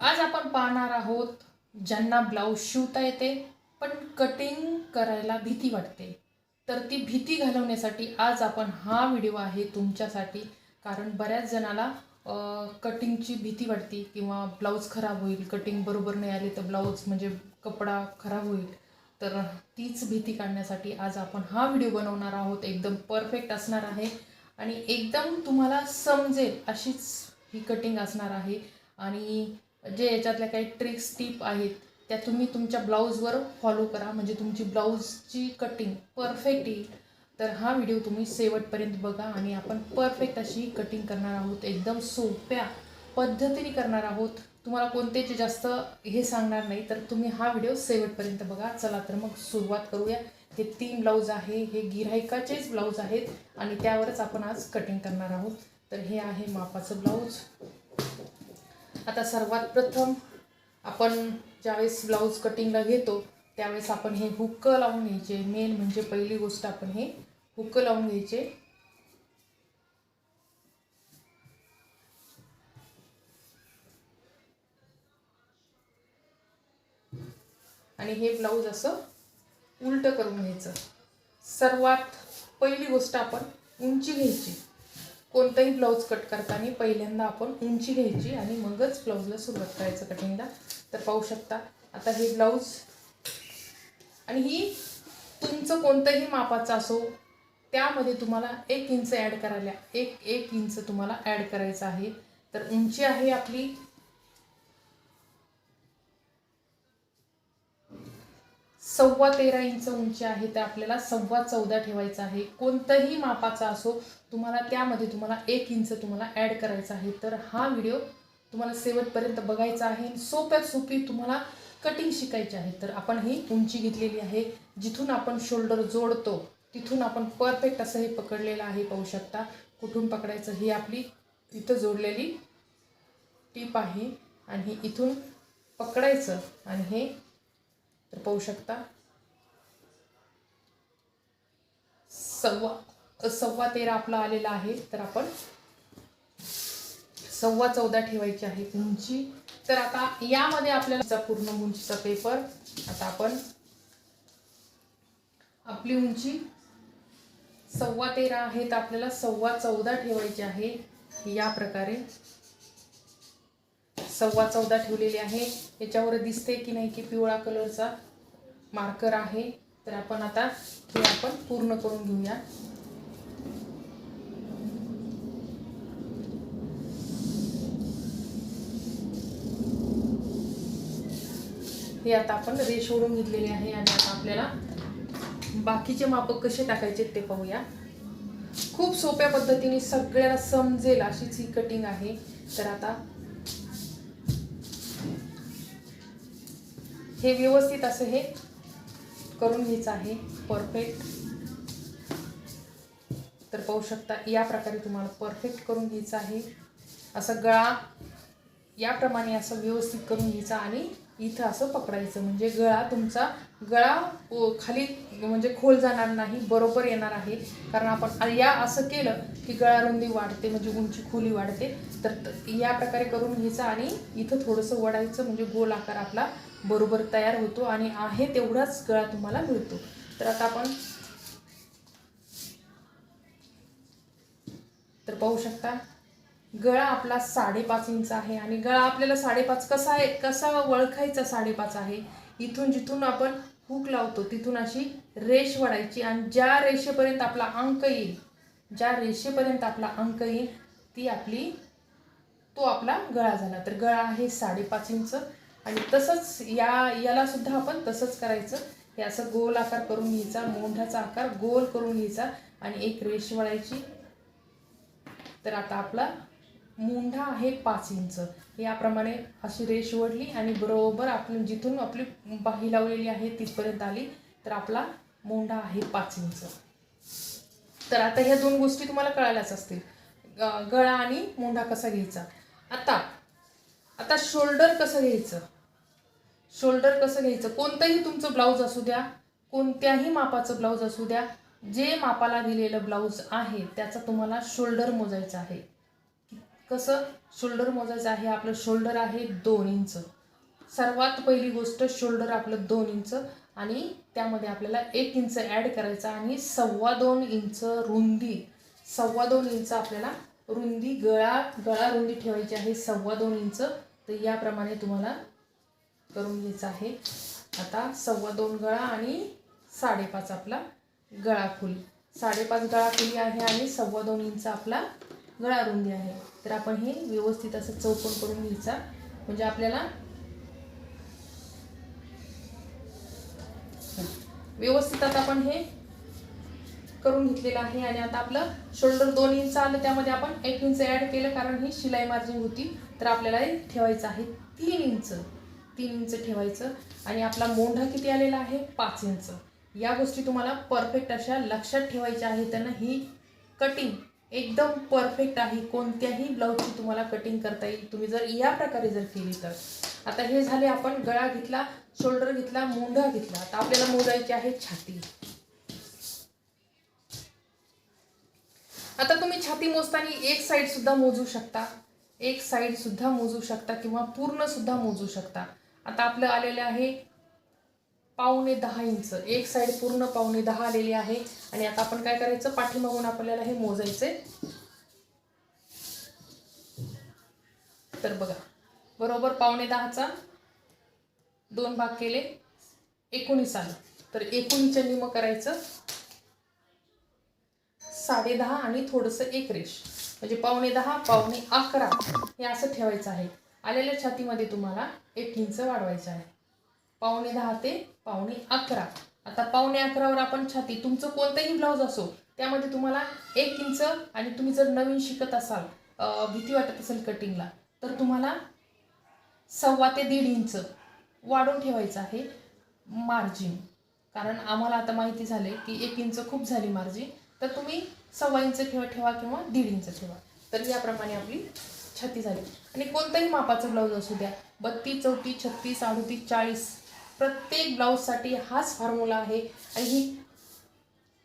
आज आपण पाहणार आहोत ज्यांना ब्लाऊज शिवता येते पण कटिंग करायला भीती वाटते. तर ती भीती घालवण्यासाठी आज आपण हा व्हिडिओ आहे तुमच्यासाठी. कारण बऱ्याच जणाला कटिंगची भीती वाटते किंवा ब्लाऊज खराब होईल कटिंग बरोबर नाही आली तर ब्लाऊज म्हणजे कपडा खराब होईल. तर तीच भीती काढण्यासाठी आज आपण हा व्हिडिओ बनवणार आहोत. एकदम परफेक्ट असणार आहे. आणि एकदम तुम्हाला समजेल अशीच ही कटिंग असणार आहे. आणि जे याच्यातल्या काही ट्रिक्स टिप आहेत त्या तुम्ही तुमच्या ब्लाऊजवर फॉलो करा. म्हणजे तुमची ब्लाऊजची कटिंग परफेक्ट येईल. तर हा व्हिडिओ तुम्ही शेवटपर्यंत बघा आणि आपण परफेक्ट अशी कटिंग करणार आहोत. एकदम सोप्या पद्धतीने करणार आहोत. तुम्हाला कोणतेच जास्त हे सांगणार नाही तर तुम्ही हा व्हिडिओ शेवटपर्यंत बघा. चला तर मग सुरुवात करूया. हे तीन ब्लाऊज आहे हे गिऱ्हाईकाचेच ब्लाऊज आहेत आणि त्यावरच आपण आज कटिंग करणार आहोत. तर हे आहे मापाचं ब्लाऊज आता सर्वात प्रथम आपण ज्यावेळेस ब्लाऊज कटिंगला घेतो त्यावेळेस आपण हे हुक्क लावून घ्यायचे. मेन म्हणजे पहिली गोष्ट आपण हे हुक्क लावून घ्यायचे. आणि हे ब्लाऊज असं उलट करून घ्यायचं. सर्वात पहिली गोष्ट आपण उंची घ्यायची. कोणताही ब्लाऊज कट करताना पहिल्यांदा आपण उंची घ्यायची आणि मगच ब्लाऊजला सुरुवात करायचं कटिंगला. तर पाहू शकता आता हे ब्लाऊज आणि ही तुमचं कोणतंही मापाचं असो त्यामध्ये तुम्हाला एक इंच ॲड करायला एक एक इंच तुम्हाला ॲड करायचं आहे. तर उंची आहे आपली सव्वा तेरा इंच उंची आहे तर आपल्याला सव्वा चौदा ठेवायचं आहे. कोणतंही मापाचा असो तुम्हाला त्यामध्ये तुम्हाला एक इंच तुम्हाला ॲड करायचं आहे. तर हा व्हिडिओ तुम्हाला शेवटपर्यंत बघायचा आहे. सोप्यात सोपी तुम्हाला कटिंग शिकायची आहे. तर आपण ही उंची घेतलेली आहे. जिथून आपण शोल्डर जोडतो तिथून आपण परफेक्ट असं हे पकडलेलं आहे पाहू शकता. कुठून पकडायचं ही आपली तिथं जोडलेली टीप आहे. आणि इथून पकडायचं आणि हे तर पाहू शकता. सव्वा सव्वा तेरा आपला आलेला आहे तर आपण सव्वा चौदा ठेवायची आहे उंची. तर आता यामध्ये आपल्याला पूर्ण उंचीचा पेपर आता आपण आपली उंची सव्वा तेरा आहे तर आपल्याला सव्वा चौदा ठेवायची आहे. या प्रकारे सव्वा चौदा ठेवलेली आहे. याच्यावर दिसते की नाही की पिवळा कलरचा मार्कर आहे. तर आपण आता हे आपण पूर्ण करून घेऊया. हे आता आपण रेश ओढून घेतलेले आहे आणि आता आपल्याला बाकीचे मापक कसे टाकायचे ते पाहूया. खूप सोप्या पद्धतीने सगळ्याला समजेल अशीच ही कटिंग आहे. तर आता हे व्यवस्थित असं हे करून घ्यायचं आहे. परफेक्ट तर पाहू शकता या प्रकारे तुम्हाला परफेक्ट करून घ्यायचं आहे. असं गळा याप्रमाणे असं व्यवस्थित करून घ्यायचा आणि इथं असं पकडायचं. म्हणजे गळा तुमचा गळा खाली म्हणजे खोल जाणार नाही बरोबर येणार आहे. कारण आपण या असं केलं की गळा रुंदी वाढते म्हणजे उंची खोली वाढते. तर त- या प्रकारे करून घ्यायचं आणि इथं थोडंसं वडायचं म्हणजे गोल आकार आपला बरोबर तयार होतो आणि आहे तेवढाच गळा तुम्हाला मिळतो. तर आता आपण तर पाहू शकता गळा आपला साडेपाच इंच आहे आणि गळा आपल्याला साडेपाच कसा आहे कसा ओळखायचा साडेपाच आहे इथून जिथून आपण हुक लावतो तिथून अशी रेष वडायची आणि ज्या रेषेपर्यंत आपला अंक येईल ज्या रेषेपर्यंत आपला अंक येईल ती आपली तो आपला गळा झाला. तर गळा आहे साडेपाच इंच आणि तसंच या याला सुद्धा आपण तसंच करायचं. हे असं गोल आकार करून घ्यायचा मोंढ्याचा आकार गोल करून घ्यायचा आणि एक रेष वळायची. तर आता आपला मुंढा आहे पाच इंच. याप्रमाणे अशी रेष ओढली आणि बरोबर आपण जिथून आपली बाही लावलेली आहे तिथपर्यंत आली तर आपला मोंढा आहे पाच इंच. तर आता ह्या दोन गोष्टी तुम्हाला कळायलाच असतील. गळा आणि मोंढा कसा घ्यायचा? आता आता शोल्डर कसं घ्यायचं? शोल्डर कसं घ्यायचं? कोणतंही तुमचं ब्लाऊज असू द्या कोणत्याही मापाचं ब्लाऊज असू द्या जे मापाला दिलेलं ब्लाऊज आहे त्याचा तुम्हाला शोल्डर मोजायचं आहे. कसं? शोल्डर मोजायचं आहे आपलं शोल्डर आहे दोन इंच. सर्वात पहिली गोष्ट शोल्डर आपलं दोन इंच आणि त्यामध्ये आपल्याला एक इंच ॲड करायचा आणि सव्वा दोन इंच रुंदी सव्वा दोन इंच आपल्याला रुंदी गळा गळा रुंदी ठेवायची आहे सव्वा दोन इंच. तर याप्रमाणे तुम्हाला करून घ्यायचं आहे. आता सव्वा दोन गळा आणि साडेपाच आपला गळा साडेपाच गळा आहे आणि सव्वा दोन इंच आपला गळा रुंदी आहे. तर आपण हे व्यवस्थित असं चौकोन करून घ्यायचा. म्हणजे आपल्याला व्यवस्थित आता आपण हे करून घेतलेलं आहे आणि आता आपलं शोल्डर दोन इंच आलं त्यामध्ये आपण एक इंच ॲड केलं कारण ही शिलाई मार्जिन होती. तर आपल्याला हे ठेवायचं आहे तीन इंच. तीन इंच ठेवायचं आणि आपला मोंढा किती आलेला आहे? पाच इंच. या गोष्टी तुम्हाला परफेक्ट अशा लक्षात ठेवायच्या आहेत त्यांना ही कटिंग एकदम परफेक्ट आहे. कोणत्याही ब्लाऊजची तुम्हाला कटिंग करता येईल. तुम्ही जर या प्रकारे जर केली तर. आता हे झाले आपण गळा घेतला शोल्डर घेतला मोंढा घेतला. आता आपल्याला मोजायची आहे छाती. आता तुम्ही छाती मोजताना एक साईड सुद्धा मोजू शकता. एक साईड सुद्धा मोजू शकता किंवा पूर्ण सुद्धा मोजू शकता. आता आपलं आलेलं आहे पावणे दहा इंच. एक साईड पूर्ण पावणे दहा आलेली आहे. आणि आता आपण काय करायचं? पाठीमागून आपल्याला हे मोजायचे तर बघा बरोबर पावणे दहाचा दोन भाग केले. एकोणीस आलं. तर एकोणीच्या निम करायचं साडे दहा आणि थोडंसं एक रेश म्हणजे पावणे दहा पावणे अकरा हे असं ठेवायचं आहे. आलेल्या छातीमध्ये तुम्हाला एक इंच वाढवायचं आहे. पावणे दहा ते पावणे अकरा. आता पावणे अकरावर आपण छाती तुमचं कोणतंही ब्लाऊज असो त्यामध्ये तुम्हाला एक इंच आणि तुम्ही जर नवीन शिकत असाल भीती वाटत असेल कटिंगला तर तुम्हाला सव्वा ते दीड इंच वाढवून ठेवायचं आहे मार्जिन कारण आम्हाला आता माहिती झाले की एक इंच खूप झाली मार्जिन तर तुम्ही सव्वा इंच ठेवा ठेवा किंवा दीड इंच ठेवा. तर याप्रमाणे आपली छाती झाली. आणि कोणत्याही मापाचं ब्लाऊज असू द्या बत्तीस चौतीस छत्तीस अडतीस चाळीस प्रत्येक ब्लाऊजसाठी हाच फॉर्म्युला आहे. आणि ही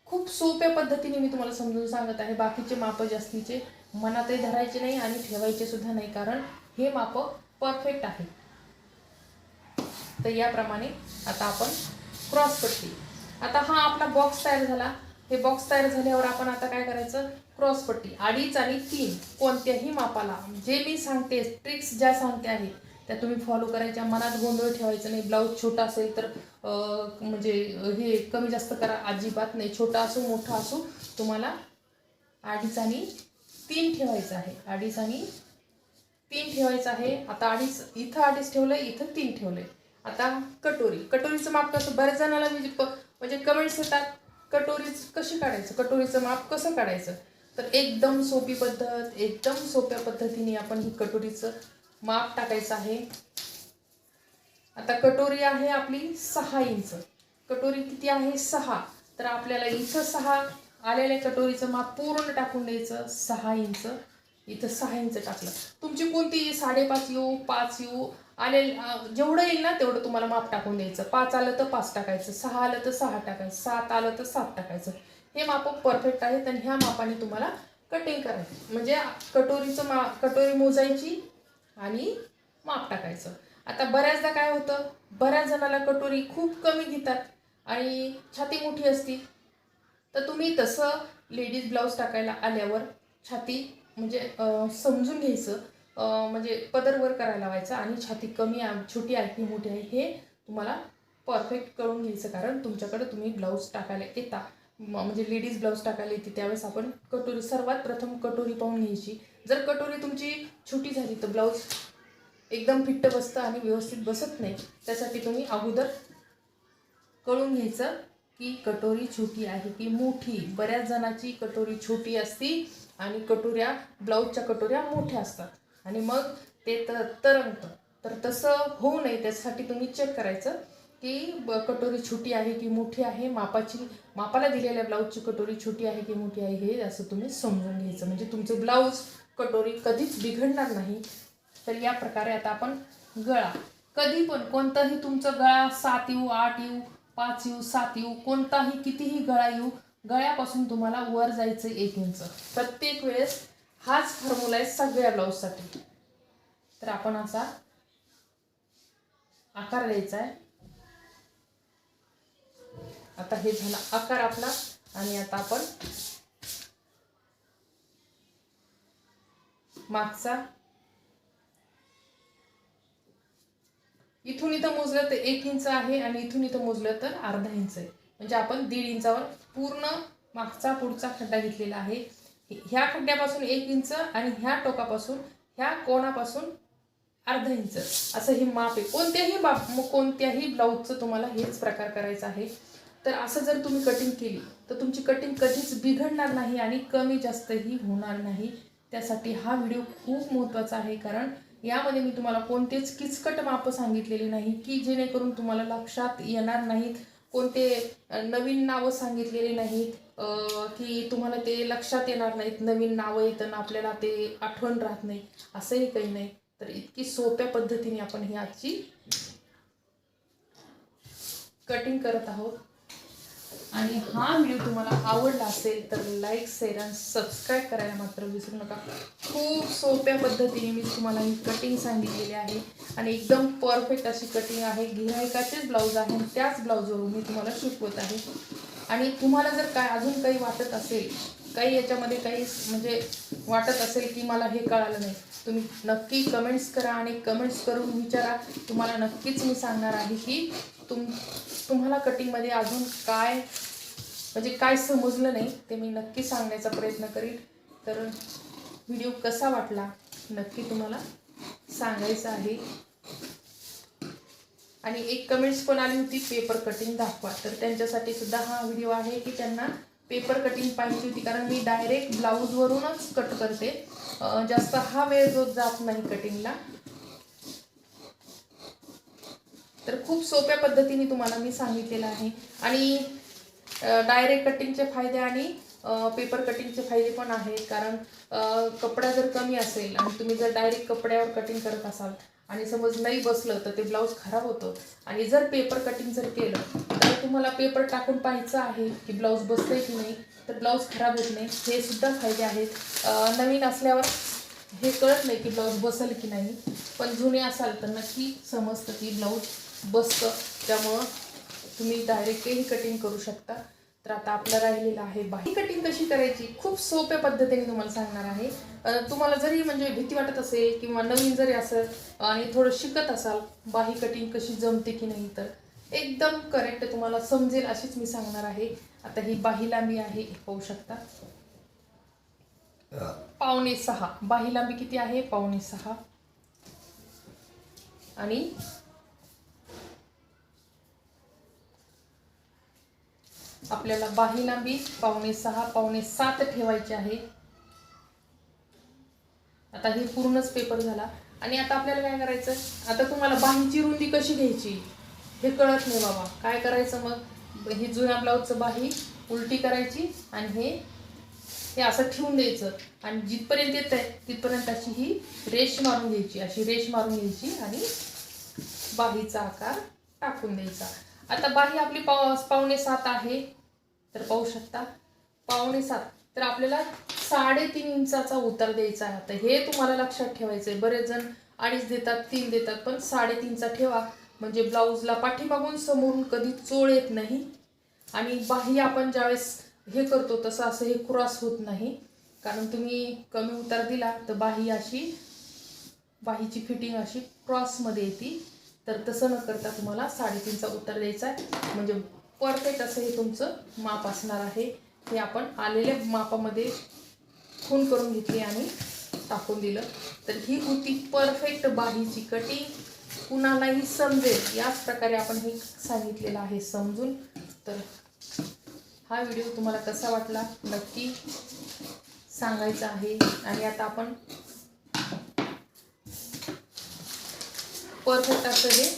खूप सोप्या पद्धतीने मी तुम्हाला समजून सांगत आहे. बाकीचे मापं जास्तीचे मनातही धरायचे नाही आणि ठेवायचे सुद्धा नाही कारण हे मापं परफेक्ट आहे. तर याप्रमाणे आता आपण क्रॉस पट्टी आता हा आपला बॉक्स तयार झाला. हे बॉक्स तयार झाल्यावर आपण आता काय करायचं? क्रॉस पट्टी अडीच आणि तीन. कोणत्याही मापाला. जे मी सांगते ट्रिक्स ज्या सांगते आहे त्या तुम्ही फॉलो करायच्या. मनात गोंधळ ठेवायचं नाही. ब्लाऊज छोटा असेल तर म्हणजे हे कमी जास्त करा. अजिबात नाही. छोटा असो मोठा असो तुम्हाला अडीच आणि तीन ठेवायचं आहे. अडीच आणि तीन ठेवायचं आहे. आता अडीच इथं अडीच ठेवलं इथं तीन ठेवलंय. आता कटोरी. कटोरीचं माप कसं? बऱ्याच जणाला म्हणजे प- म्हणजे कमेंट्स येतात. कटोरी कशी काढायचं? कटोरीचं माप कसं काढायचं? तर एकदम सोपी पद्धत एकदम सोप्या पद्धतीने आपण ही कटोरीचं माप टाकायचं आहे. आता कटोरी आहे आपली सहा इंच. कटोरी किती आहे? सहा. तर आपल्याला इथं सहा आलेल्या कटोरीचं माप पूर्ण टाकून द्यायचं सहा इंच. इथं सहा इंच टाकलं. तुमची कोणती? साडेपाच येऊ पाच येऊ आले जेवढं येईल ना तेवढं तुम्हाला माप टाकून द्यायचं. पाच आलं तर पाच टाकायचं सहा आलं तर सहा टाकायचं सात आलं तर सात टाकायचं. हे माप परफेक्ट आहेत आणि ह्या मापाने तुम्हाला कटिंग करायचं. म्हणजे कटोरीचं मा कटोरी मोजायची आणि माप टाकायचं. आता बऱ्याचदा काय होतं? बऱ्याच जणाला कटोरी खूप कमी घेतात आणि छाती मोठी असती. तर तुम्ही तसं लेडीज ब्लाऊज टाकायला आल्यावर छाती म्हणजे समजून घ्यायचं. म्हणजे पदर वर करायला लावायचा आणि छाती कमी आहे छोटी आहे की मोठी आहे हे तुम्हाला परफेक्ट करून घ्यायचं. कारण तुमच्याकडे तुम्ही ब्लाऊज टाकायला येता. म- म्हणजे लेडीज ब्लाऊज टाकायला येते त्यावेळेस आपण कटोरी सर्वात प्रथम कटोरी पाहून घ्यायची. जर कटोरी तुमची छोटी झाली तर ब्लाऊज एकदम फिट्ट बसतं आणि व्यवस्थित बसत नाही. त्यासाठी तुम्ही अगोदर कळून घ्यायचं की कटोरी छोटी आहे की मोठी. बऱ्याच जणाची कटोरी छोटी असती आणि कटोऱ्या ब्लाऊजच्या कटोऱ्या मोठ्या असतात. आणि मग ते तर तरंगतं. तर तसं होऊ नये त्यासाठी तुम्ही चेक करायचं की ब कटोरी छोटी आहे की मोठी आहे मापाची मापाला दिलेल्या ब्लाऊजची कटोरी छोटी आहे की मोठी आहे हे असं तुम्ही समजून घ्यायचं. म्हणजे तुमचं ब्लाऊज कटोरी कधीच बिघडणार नाही. तर या प्रकारे आता आपण गळा. कधी पण कोणताही तुमचा गळा सात येऊ आठ येऊ पाच येऊ सात येऊ कोणताही कितीही गळा येऊ गळ्यापासून तुम्हाला वर जायचं एक इंच. प्रत्येक वेळेस हाच फॉर्म्युला आहे सगळ्या ब्लाऊजसाठी तर आपण असा आकार द्यायचा आहे. आता हे झाला आकार आपला आणि आता आपण मागचा. इथून इथं मोजलं तर एक इंच आहे आणि इथून इथं मोजलं तर अर्धा इंच आहे. म्हणजे आपण दीड इंचावर पूर्ण मागचा पुढचा खड्डा घेतलेला आहे. ह्या खड्ड्यापासून एक इंच आणि ह्या टोकापासून ह्या कोणापासून अर्धा इंच. असं हे माप आहे. कोणत्याही बाप मग कोणत्याही ब्लाऊजचं तुम्हाला हेच प्रकार करायचा आहे. तर असं जर तुम्ही कटिंग केली तर तुमची कटिंग कधीच बिघडणार नाही आणि कमी जास्तही होणार नाही. त्यासाठी हा व्हिडिओ खूप महत्त्वाचा आहे कारण यामध्ये मी तुम्हाला कोणतेच किचकट मापं सांगितलेली नाही की जेणेकरून तुम्हाला लक्षात येणार नाहीत. कोणते नवीन नावं सांगितलेली नाहीत. की तुम्हाला ते लक्षात येणार नाहीत नवीन नावं येताना आपल्याला ते आठवण राहत नाही असंही काही नाही. तर इतकी सोप्या पद्धतीने आपण ही आजची कटिंग करत आहोत. आणि हा व्हिडिओ तुम्हाला आवडला असेल तर लाईक शेअर आणि सबस्क्राईब करायला मात्र विसरू नका. खूप सोप्या पद्धतीने मी तुम्हाला ही कटिंग सांगितलेली आहे. आणि एकदम परफेक्ट अशी कटिंग आहे. गिरायकाचेच ब्लाऊज आहे त्याच ब्लाऊजवरून मी तुम्हाला शिकवत आहे. आणि तुम्हाला जर काय अजून काही वाटत असेल काही याच्यामध्ये काही म्हणजे वाटत असेल की मला हे कळालं नाही तुम्ही नक्की कमेंट्स करा आणि कमेंट्स करून विचारा. तुम्हाला नक्कीच मी सांगणार आहे की तुम तुम्हाला कटिंगमध्ये अजून काय म्हणजे काय समजलं नाही ते मी नक्की सांगण्याचा प्रयत्न करीन. तर व्हिडिओ कसा वाटला नक्की तुम्हाला सांगायचं आहे. आणि एक कमेंट्स पण आली होती पेपर कटिंग दाखवा. तर त्यांच्यासाठी सुद्धा हा व्हिडिओ आहे की त्यांना पेपर कटिंग पाहिजे होती. कारण मी डायरेक्ट ब्लाऊजवरूनच कट करते. जास्त हा वेळ जो जात नाही कटिंगला तर खूप सोप्या पद्धतीने तुम्हाला मी सांगितलेलं आहे. आणि डायरेक्ट कटिंगचे फायदे आणि पेपर कटिंगचे फायदे पण आहेत. कारण कपडा जर कमी असेल आणि तुम्ही जर डायरेक्ट कपड्यावर कटिंग करत असाल आणि समज नाही बसलं तर ते ब्लाऊज खराब होतं. आणि जर पेपर कटिंग जर केलं तर तुम्हाला पेपर टाकून पाहायचं आहे की ब्लाऊज बसतंय की नाही तर ब्लाऊज खराब होत नाही. हे सुद्धा फायदे आहेत. नवीन असल्यावर हे कळत नाही की ब्लाऊज बसेल की नाही. पण जुने असाल तर नक्की समजतं की ब्लाऊज बसतं. त्यामुळं तुम्ही डायरेक्टही कटिंग करू शकता. तर आता आपलं राहिलेलं आहे. बाही कटिंग कशी करायची? खूप सोप्या पद्धतीने तुम्हाला सांगणार आहे. तुम्हाला जरी म्हणजे भीती वाटत असेल किंवा नवीन जरी असेल आणि थोडं शिकत असाल बाही कटिंग कशी जमते की नाही तर एकदम करेक्ट तुम्हाला समजेल अशीच मी सांगणार आहे. आता ही बाही लांबी आहे पाहू शकता. पावणे सहा. बाही लांबी किती आहे? पावणे सहा. आणि आपल्याला बाही लांबी पावणे सहा पावणे सात ठेवायची आहे. आता हे पूर्णच पेपर झाला. आणि आता आपल्याला काय करायचं आता तुम्हाला बाहीची रुंदी कशी घ्यायची? हे कळत नाही बाबा. काय करायचं मग? हे जुन्या ब्लाऊजचं बाही उलटी करायची आणि हे हे असं ठेवून द्यायचं. आणि जिथपर्यंत येत आहे तिथपर्यंत अशी ही रेष मारून घ्यायची. अशी रेष मारून घ्यायची आणि बाहीचा आकार टाकून द्यायचा. आता बाही आपली पाव पावणे सात आहे. तर पाहू शकता. पावणे सात. तर आपल्याला साडेतीन इंचाचा उतार द्यायचा आहे. आता हे तुम्हाला लक्षात ठेवायचं आहे. बरेच जण अडीच देतात तीन देतात पण साडेतीनचा ठेवा. म्हणजे ब्लाऊजला पाठीमागून समोरून कधी चोळ येत नाही. आणि बाही आपण ज्यावेळेस हे करतो तसं असं हे क्रॉस होत नाही. कारण तुम्ही कमी उतार दिला तर बाही अशी बाहीची फिटिंग अशी क्रॉसमध्ये येते. तर तसं न करता तुम्हाला साडेतीनचा उत्तर द्यायचा आहे. म्हणजे परफेक्ट असं हे तुमचं माप असणार आहे. हे आपण आलेल्या मापामध्ये खून करून घेतली आणि टाकून दिलं. तर ही होती परफेक्ट बाहीची कटिंग कुणालाही समजेल याच प्रकारे आपण हे सांगितलेलं आहे समजून. तर हा व्हिडिओ तुम्हाला कसा वाटला? नक्की सांगायचा आहे. आणि आता आपण परफेक्ट असं हे.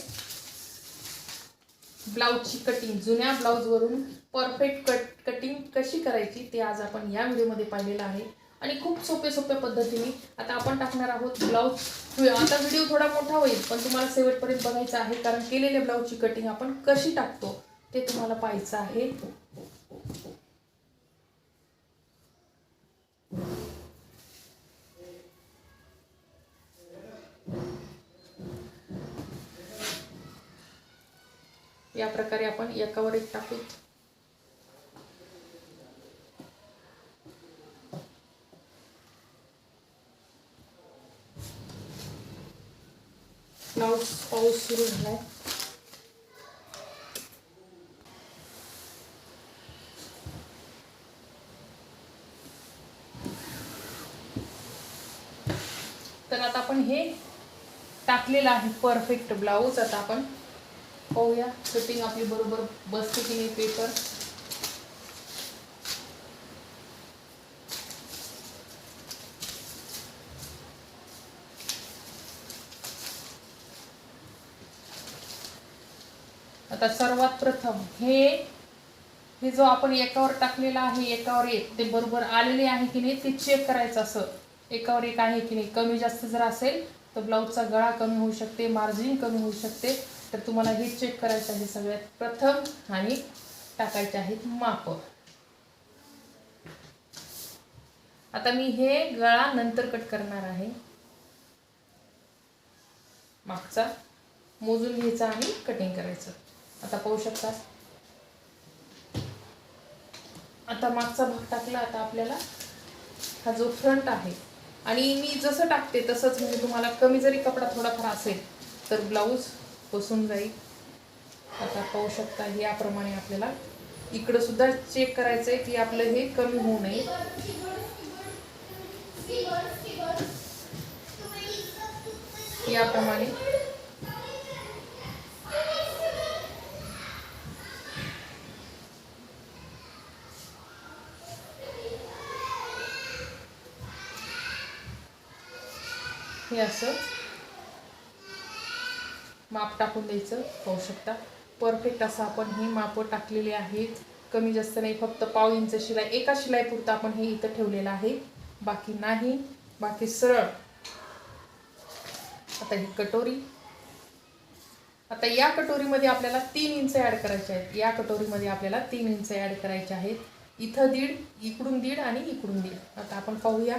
ब्लाऊजची कटिंग जुन्या ब्लाऊजवरून परफेक्ट कट कटिंग कशी करायची ते आज आपण या व्हिडिओमध्ये पाहिलेलं आहे. आणि खूप सोप्या सोप्या पद्धतीने आता आपण टाकणार आहोत ब्लाऊज. आता व्हिडिओ थोडा मोठा होईल पण तुम्हाला शेवटपर्यंत बघायचा आहे कारण केलेल्या ब्लाऊजची कटिंग आपण कशी टाकतो ते तुम्हाला पाहायचं आहे. या प्रकारे आपण एकावर एक टाकू. ब्लाऊज पाऊस सुरू झालाय. तर आता आपण हे टाकलेलं आहे परफेक्ट ब्लाऊज आता आपण पाहूया. फिटिंग आपली बरोबर बसते की नाही पेपर आता सर्वात प्रथम हे हे जो आपण एकावर टाकलेला आहे एकावर एक ते बरोबर आलेले आहे की नाही ते चेक करायचं असं. एकावर एक आहे की नाही? कमी जास्त जर असेल तर ब्लाऊजचा गळा कमी होऊ शकते मार्जिन कमी होऊ शकते. तर तुम्हाला हे चेक करायचं आहे सगळ्यात प्रथम आणि टाकायचे आहेत माप. आता मी हे गळा नंतर कट करणार आहे. मागचा मोजून घ्यायचा आणि कटिंग करायचं. आता पाहू शकता. आता मागचा भाग टाकला आता आपल्याला हा जो फ्रंट आहे. आणि मी जसं टाकते तसंच म्हणजे तुम्हाला कमी जरी कपडा थोडाफार असेल तर ब्लाऊज बसून जाईल. आता पाहू शकता याप्रमाणे आपल्याला इकडं सुद्धा चेक करायचं आहे की आपलं हे कमी होऊ नये. याप्रमाणे. हे असं. माप टाकून द्यायचं पाहू शकता. परफेक्ट असं आपण ही मापं टाकलेली आहेत. कमी जास्त नाही फक्त पाव इंच शिलाई एका शिलाईपुरतं आपण हे इथं ठेवलेलं आहे. बाकी नाही. बाकी सरळ. आता ही कटोरी. आता या कटोरीमध्ये आपल्याला तीन इंच ॲड करायचे आहेत. या कटोरीमध्ये आपल्याला तीन इंच ॲड करायचे आहेत. इथं दीड इकडून दीड आणि इकडून दीड. आता आपण पाहूया.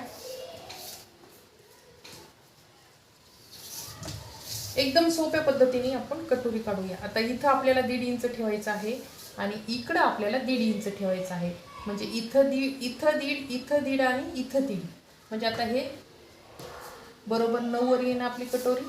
एकदम सोप्या पद्धतीने आपण कटोरी काढूया. आता इथं आपल्याला दीड इंच ठेवायचं आहे आणि इकडं आपल्याला दीड इंच ठेवायचं आहे. म्हणजे इथं दीड इथं दीड इथं दीड आणि इथं दीड. म्हणजे आता हे बरोबर नऊवर येईन आपली कटोरी.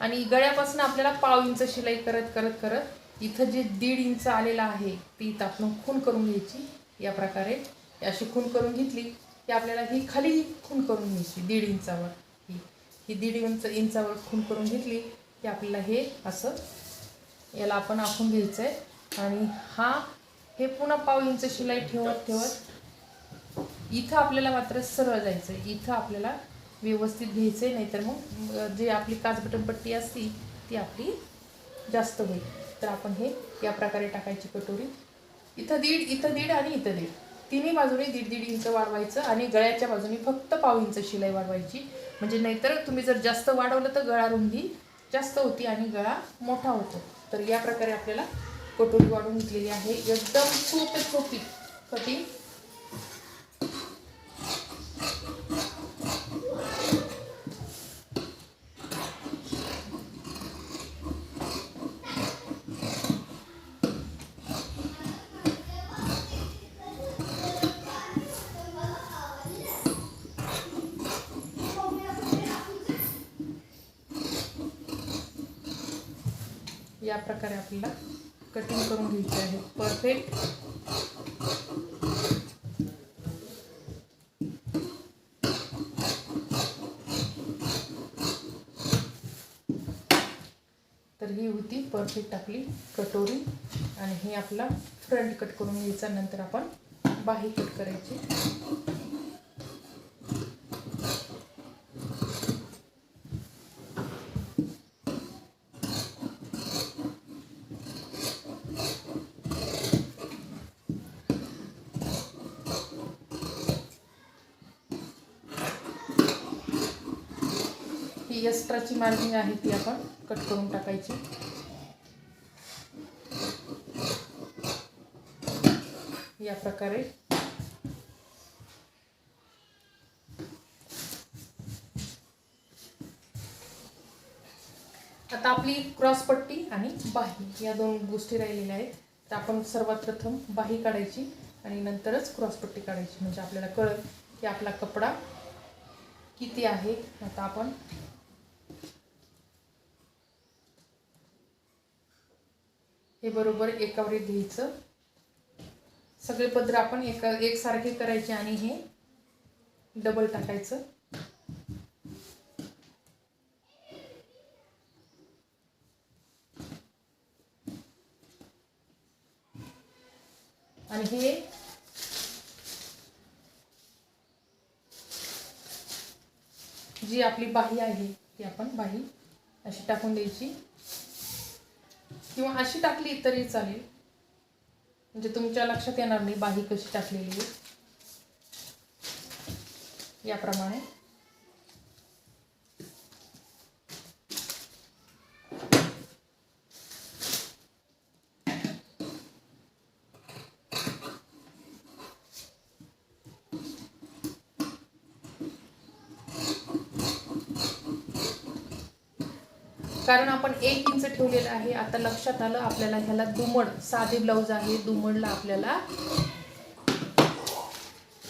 आणि गळ्यापासून आपल्याला पाव इंच शिलाई करत करत करत इथं जे दीड इंच आलेलं आहे ती इथं आपण खून करून घ्यायची. या प्रकारे अशी खून करून घेतली. की आपल्याला ही खाली खून करून घ्यायची दीड इंचावर. ही ही दीड इंच इंचावर खून करून घेतली की आपल्याला हे असं याला आपण आखून घ्यायचं आहे आणि हा हे पुन्हा पाव इंच शिलाई ठेवत ठेवत इथं आपल्याला मात्र सरळ जायचं आहे इथं आपल्याला व्यवस्थित घ्यायचं आहे नाहीतर मग जे आपली काचबटन पट्टी असती ती आपली जास्त होईल. तर आपण हे या प्रकारे टाकायची कटोरी. इथं दीड इथं दीड आणि इथं दीड. तिन्ही बाजूने दीड दीड इंच वाढवायचं आणि गळ्याच्या बाजूने फक्त पाव इंच शिलाई वाढवायची. म्हणजे नाहीतर तुम्ही जर जास्त वाढवलं तर गळा रुंदी जास्त होती आणि गळा मोठा होतो. तर या प्रकारे आपल्याला कटोरी वाढून घेतलेली आहे. एकदम सोपे सोपी कटिंग या प्रकारे आपल्याला कटिंग करून घ्यायची आहे. परफेक्ट तर ही होती परफेक्ट आपली कटोरी आणि हे आपला फ्रंट कट करून घ्यायचा. नंतर आपण बाही कट करायची. ही एक्स्ट्राची मार्जिंग आहे ती आपण कट करून टाकायची. या प्रकारे. आता आपली क्रॉस पट्टी आणि बाही या दोन गोष्टी राहिलेल्या आहेत. तर आपण सर्वात प्रथम बाही काढायची आणि नंतरच क्रॉस पट्टी काढायची. म्हणजे आपल्याला कळत की आपला कपडा किती आहे. आता आपण हे बरोबर एकावर घ्यायचं. सगळे पदर आपण एका एकसारखे करायचे आणि हे डबल टाकायचं. आणि हे जी आपली बाही आहे ती आपण बाही अशी टाकून द्यायची. किंवा अशी टाकली तरी चालेल. म्हणजे तुमच्या लक्षात येणार नाही बाही कशी टाकलेली याप्रमाणे. कारण आपण एक इंच ठेवलेलं आहे. आता लक्षात आलं आपल्याला ह्याला दुमड साधे ब्लाऊज आहे. दुमडला आपल्याला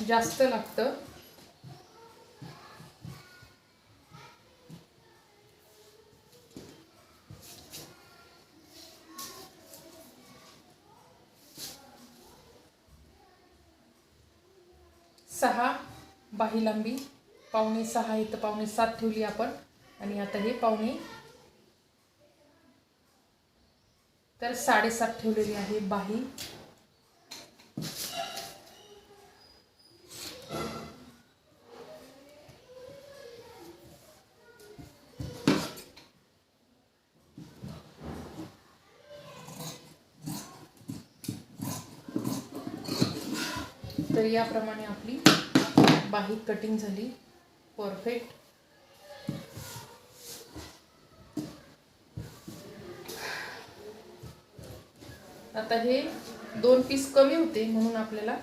जास्त लागतं. सहा बाही लांबी. पावणे सहा इथं पावणे सात ठेवली आपण. आणि आता हे पावणे तर साडेसात ठेवलेली आहे बाही. तर याप्रमाणे आपली बाही कटिंग झाली. परफेक्ट आता हे दोन पीस कमी होते म्हणून आपल्याला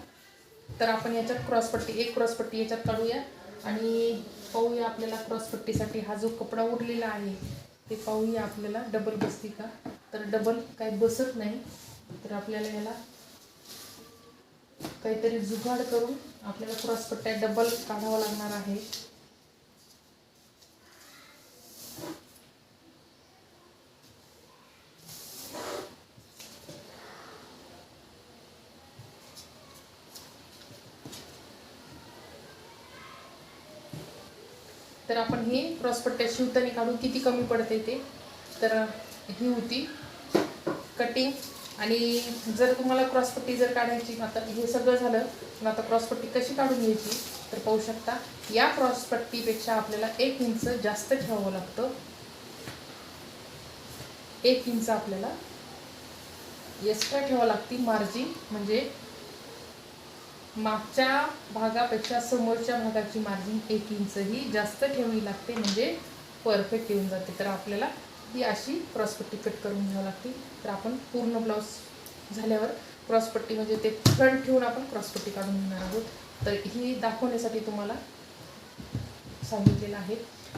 तर आपण याच्यात क्रॉसपट्टी एक क्रॉसपट्टी याच्यात काढूया. आणि पाहूया आपल्याला क्रॉसपट्टीसाठी हा जो कपडा उरलेला आहे ते पाहूया आपल्याला डबल बसते का? तर डबल काही बसत नाही. तर आपल्याला याला काहीतरी जुगाड करून आपल्याला क्रॉसपट्ट्या डबल काढावं लागणार आहे तर आपण हे क्रॉसपट्ट्या शिवताना काढून किती कमी पडते ते. तर ही होती. कटिंग आणि जर तुम्हाला क्रॉसपट्टी जर काढायची आता हे सगळं झालं मग आता क्रॉसपट्टी कशी काढून घ्यायची? तर पाहू शकता या क्रॉसपट्टीपेक्षा आपल्याला एक इंच जास्त ठेवावं लागतं. एक इंच आपल्याला एक्स्ट्रा ठेवावं लागते मार्जिन म्हणजे मागच्या भागापेक्षा समोरच्या भागाची मार्जिन एक इंच ही जास्त ठेवणी लागते म्हणजे परफेक्ट येऊन जाते. तर आपल्याला ही अशी क्रॉसपट्टी कट करून घ्यावी लागते. तर आपण पूर्ण ब्लाऊज झाल्यावर क्रॉसपट्टी म्हणजे ते फ्रंट ठेवून आपण क्रॉसपट्टी काढून घेणार आहोत. तर ही दाखवण्यासाठी तुम्हाला सांगितलेलं आहे.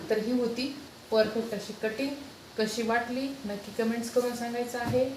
तर ही होती परफेक्ट अशी कटिंग कशी वाटली? नक्की कमेंट्स करून सांगायचं आहे.